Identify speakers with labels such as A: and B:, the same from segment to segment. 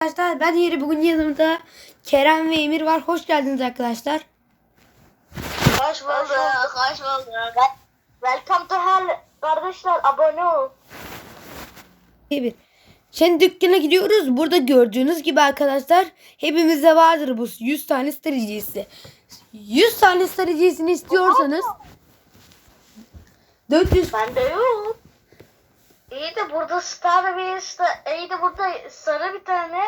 A: Arkadaşlar ben Yeri bugün yanımda Kerem ve Emir var. Hoş geldiniz arkadaşlar.
B: Hoş bulduk, hoş bulduk. Welcome to hell. Kardeşler abone ol.
A: Emir. Şimdi dükkana gidiyoruz. Burada gördüğünüz gibi arkadaşlar hepimizde vardır bu 100 tane star hediyesi. 100 tane star hediyesini istiyorsanız 400
B: Bende yok. İyi de burada star bir star, iyi de burada sarı bir tane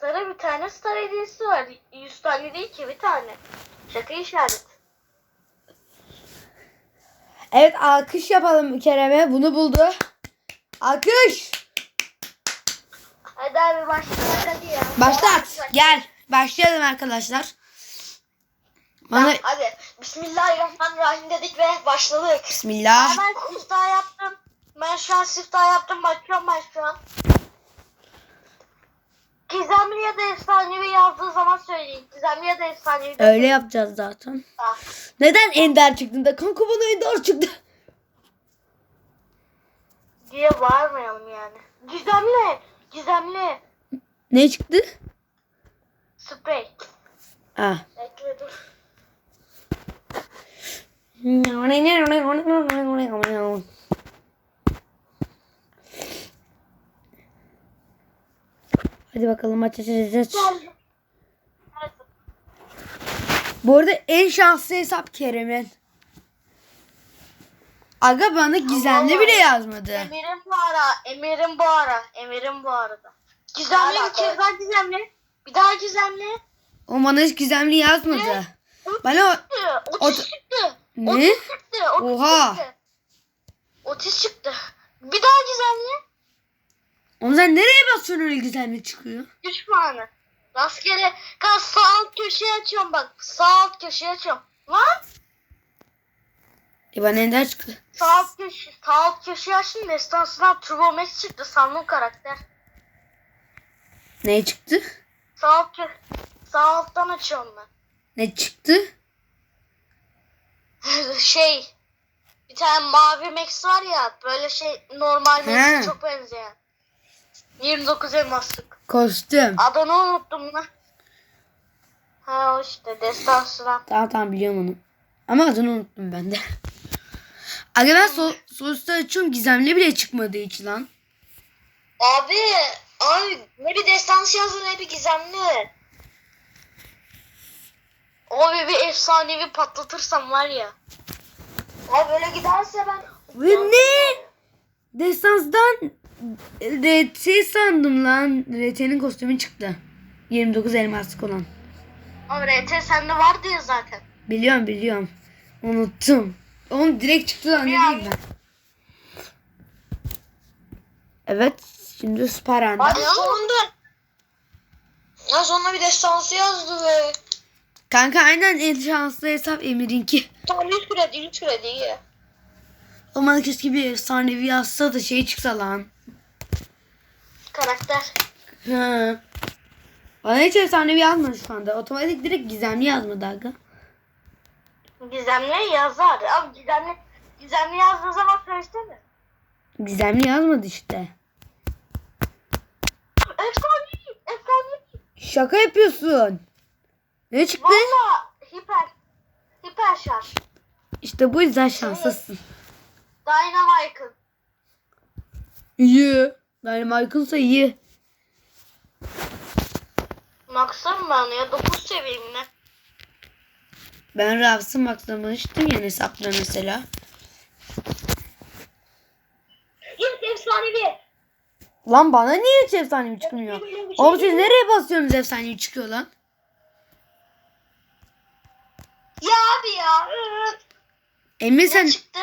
B: sarı bir tane star hediyesi var. 100 tane değil ki bir tane. Şaka işaret.
A: Evet alkış yapalım Kerem'e. Bunu buldu. Alkış.
B: Hadi abi başlayalım hadi ya.
A: Başlat. Gel. Başlayalım arkadaşlar. Bana
B: Hadi Bismillahirrahmanirrahim dedik ve başladık.
A: Bismillah.
B: Ben siftah yaptım. Ben şu an siftah yaptım. Bakıyorum ben şu an. Gizemli ya da efsanevi yazdığı zaman söyleyin. Gizemli ya da efsanevi.
A: Öyle yapacağız zaten.
B: Ah.
A: Neden Ender çıktı da kanka bana Ender çıktı.
B: diye bağırmayalım yani. Gizemli. Gizemli.
A: Ne çıktı?
B: Sprey.
A: Ah. Hadi bakalım maç açacağız. Bu arada en şanslı hesap Kerem'in. Aga bana gizemli bile yazmadı.
B: Emir'in bu ara. Emir'in bu ara. Emir'in bu arada. Gizemli bir kez daha gizemli. Bir daha gizemli.
A: O bana hiç gizemli yazmadı. Bana
B: Çıktı.
A: O-
B: Otis çıktı.
A: ne?
B: Otis çıktı. Otis
A: Oha.
B: çıktı. Otis çıktı. Bir daha gizemli.
A: Oğlum sen nereye basıyorsun öyle gizemli çıkıyor?
B: 3 puanı. Rastgele. Kan sağ alt köşeye açıyorum bak. Sağ alt köşeye açıyorum. Lan.
A: E bana Ender çıktı.
B: Sağ alt köşe, sağ alt köşeye açtım. Destansından Turbo Max çıktı. Sandım karakter.
A: Ne çıktı?
B: Sağ alt kö Sağ alttan açıyorum ben.
A: Ne çıktı?
B: şey. Bir tane mavi Max var ya. Böyle şey normal. Max'e çok benzeyen. 29 elmaslık.
A: Kostüm.
B: Adını unuttum lan. Ha o işte destansından.
A: Tamam tamam biliyorum onu. Ama adını unuttum ben de. Aga ben so sonuçta açıyorum gizemli bile çıkmadı hiç lan.
B: Abi, abi ne bir destansı yazdı ne bir gizemli. Abi bir efsanevi patlatırsam var ya. Abi böyle giderse ben...
A: Ve ne? Destans'dan RT sandım lan. RT'nin kostümü çıktı. 29 elmaslık olan.
B: Abi RT sende vardı ya zaten.
A: Biliyorum biliyorum. Unuttum. Onun direkt çıktı lan ne diyeyim ben. Evet. Şimdi süper anda.
B: Abi sonunda... Ya sonunda bir destansı yazdı be.
A: Kanka aynen en şanslı hesap Emir'inki.
B: Tam 100 kredi, 100 kredi iyi.
A: Aman keşke bir efsanevi yazsa da şey çıksa lan.
B: Karakter.
A: Hı. Bana hiç efsanevi yazmadı şu anda. Otomatik direkt gizemli yazmadı aga.
B: Gizemli yazar. Abi gizemli, gizemli yazdığı zaman söylesene.
A: Gizemli yazmadı işte.
B: Efsanevi, efsanevi.
A: Şaka yapıyorsun. Ne çıktı?
B: Valla hiper, hiper şarj.
A: İşte bu yüzden şanslısın.
B: Dynamite'ın.
A: İyi. Michael'sa iyi.
B: Max'ım ben ya 9 seviyeyim ne?
A: Ben Ravs'ı maxlamıştım yani hesapta mesela.
B: İlk efsanevi.
A: Lan bana niye hiç efsanevi çıkmıyor? Oğlum siz nereye basıyorsunuz efsanevi çıkıyor lan?
B: Ya abi ya.
A: Emre
B: Ne
A: sen
B: çıktı?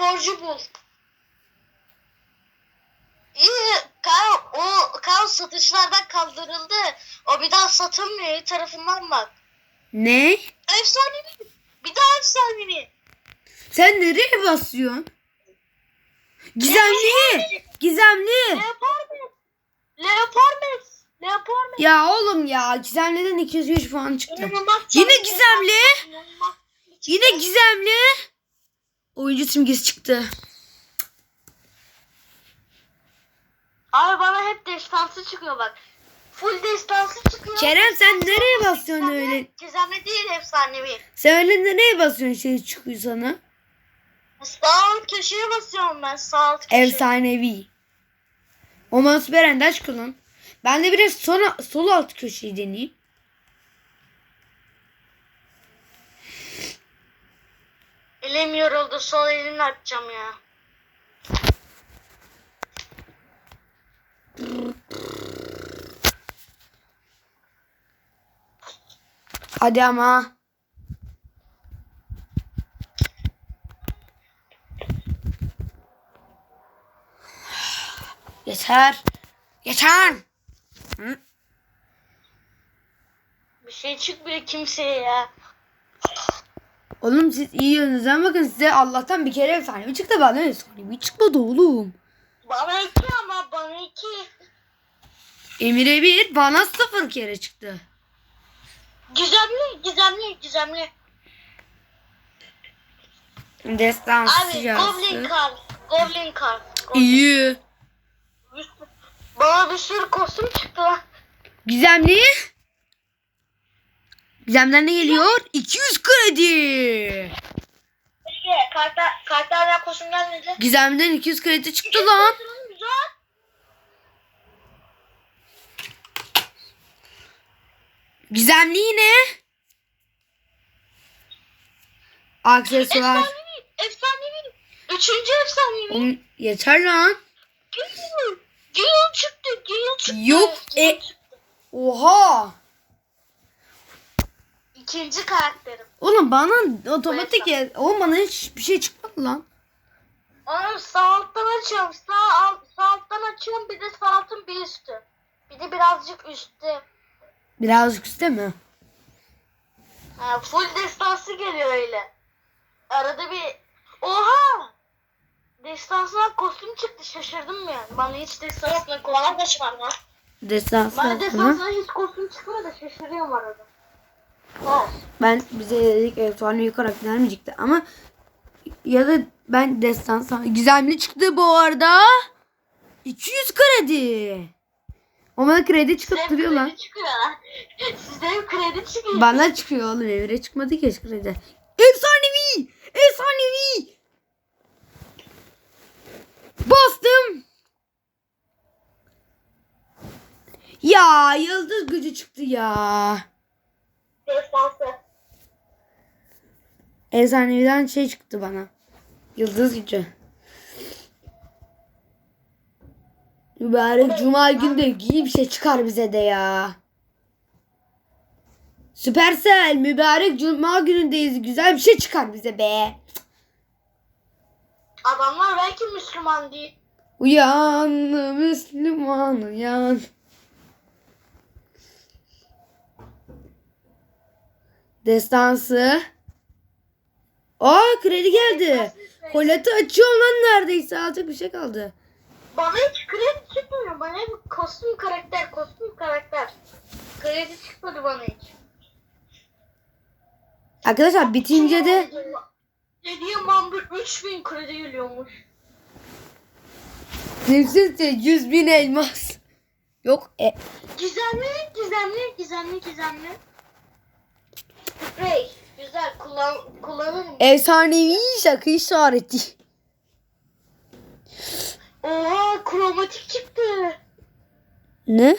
B: Sporcu bul. İyi. Kal, o kal satışlardan kaldırıldı. O bir daha satılmıyor. İyi tarafından bak.
A: ne?
B: Efsanevi. Bir daha efsanevi.
A: Sen nereye basıyorsun? Gizemli. Gizemli.
B: Leopard Max. Leopard Max. Leopard Max.
A: Ya oğlum ya gizemliden 203 puan çıktı. Yine gizemli. Yine gizemli. Oyuncu simgesi çıktı.
B: Abi bana hep destansı çıkıyor bak. Full destansı çıkıyor.
A: Kerem sen nereye basıyorsun öyle?
B: Gizemli değil efsanevi.
A: Sen öyle nereye basıyorsun şey çıkıyor sana?
B: Sağ alt köşeye basıyorum ben sağ alt köşeye.
A: Efsanevi. O mouse berenden çıkıyor lan. Ben de biraz sonra sol alt köşeyi deneyeyim.
B: Elim yoruldu sol elimle açacağım ya.
A: Hadi ama. Yeter. Yeter.
B: Bir şey çıkmıyor kimseye ya.
A: Oğlum siz iyi yönünüzden bakın size Allah'tan bir kere efsanevi çıktı bana efsanevi çıkmadı oğlum.
B: Bana iki ama bana iki.
A: Emir'e bir bana sıfır kere çıktı.
B: Gizemli, gizemli, gizemli.
A: Destansı
B: Abi Goblin Card, Goblin. Goblin-
A: İyi.
B: Bana bir sürü kostüm çıktı lan.
A: Gizemli. Gizemden ne geliyor? 200 kredi.
B: Kartlar, kartlardan kostüm gelmedi.
A: Gizemden 200 kredi çıktı lan. Gizemli yine. Aksesuar.
B: Efsanevi, efsanevi. Üçüncü efsanevi.
A: Oğlum yeter lan.
B: Gale çıktı, Gale çıktı.
A: Yok, e-. Oha.
B: İkinci karakterim.
A: Oğlum bana otomatik ya. Oğlum bana hiç bir şey çıkmadı lan.
B: Onu sağ alttan açıyorum. Sağ, alt, sağ alttan açıyorum. Bir de sağ altın bir üstü. Bir de birazcık üstü.
A: Birazcık üstte mi?
B: Ha, full destansı geliyor öyle. Arada bir... Oha! Destansından kostüm çıktı şaşırdım yani. Bana hiç destansından kostüm Bana da çıkmadı
A: Destansı.
B: Bana
A: Hı.
B: destansından hiç kostüm çıkmadı şaşırıyorum arada.
A: Ben bize dedik efsanevi karakter mi çıktı ama ya da ben destansı gizemli çıktı bu arada. 200 kredi. O bana kredi çıkıp
B: Size
A: duruyor
B: kredi
A: lan.
B: çıkıyor lan. Size kredi çıkıyor.
A: Bana çıkıyor oğlum evre çıkmadı ki hiç kredi. Efsanevi! Efsanevi! Bastım. Ya yıldız gücü çıktı ya.
B: Destansı.
A: Efsaneviden şey çıktı bana. Yıldız gücü. Mübarek cuma günde iyi bir şey çıkar bize de ya. Süpersel mübarek cuma günündeyiz. Güzel bir şey çıkar bize be.
B: Adamlar belki Müslüman değil.
A: Uyan Müslüman uyan. Destansı. Aa kredi geldi. Koleti açıyor lan neredeyse. Alacak bir şey kaldı.
B: Bana hiç kredi çıkmıyor. Bana hep kostüm karakter, kostüm karakter. Kredi çıkmadı bana hiç.
A: Arkadaşlar bitince de
B: Hediye mamdur 3000 kredi geliyormuş.
A: Nefsetse 100 bin elmas. Yok e,
B: Gizemli, gizemli, gizemli, gizemli. Sprey. Güzel kullan kullanırım.
A: efsanevi şaka işareti.
B: Oha kromatik çıktı.
A: Ne?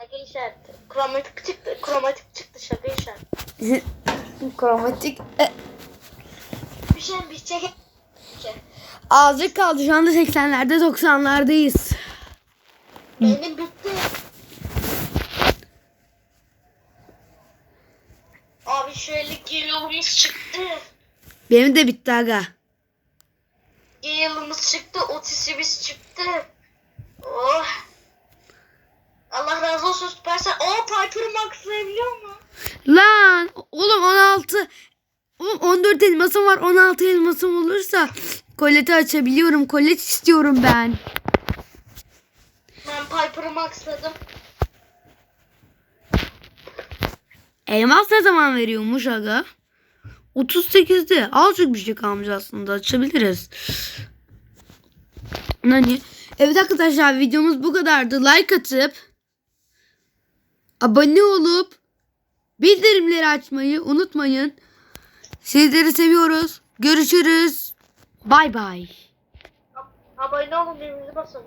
B: Şaka işareti. Kromatik çıktı. Kromatik çıktı şaka işareti.
A: Kromatik. E,
B: Bir şey bir şey.
A: azıcık kaldı şu anda 80'lerde 90'lardayız.
B: Benim bitti. Abi şöyle geliyorumuz çıktı.
A: Benim de bitti aga.
B: Gale'ımız çıktı. Otisimiz çıktı. Oh. Allah razı olsun Supercell. Aa Piper'ı maxlayabiliyor mu?
A: Lan oğlum 16 oğlum 14 elmasım var 16 elmasım olursa koleti açabiliyorum. Kolet istiyorum ben.
B: Ben Piper'ı maxladım.
A: Elmas ne zaman veriyormuş aga? 38'de. Azıcık bir şey kalmış aslında. Açabiliriz. Hani Evet arkadaşlar videomuz bu kadardı. Like atıp abone olup bildirimleri açmayı unutmayın. Sizleri seviyoruz. Görüşürüz. Bay bay.
B: Abone olun birbirinize basın.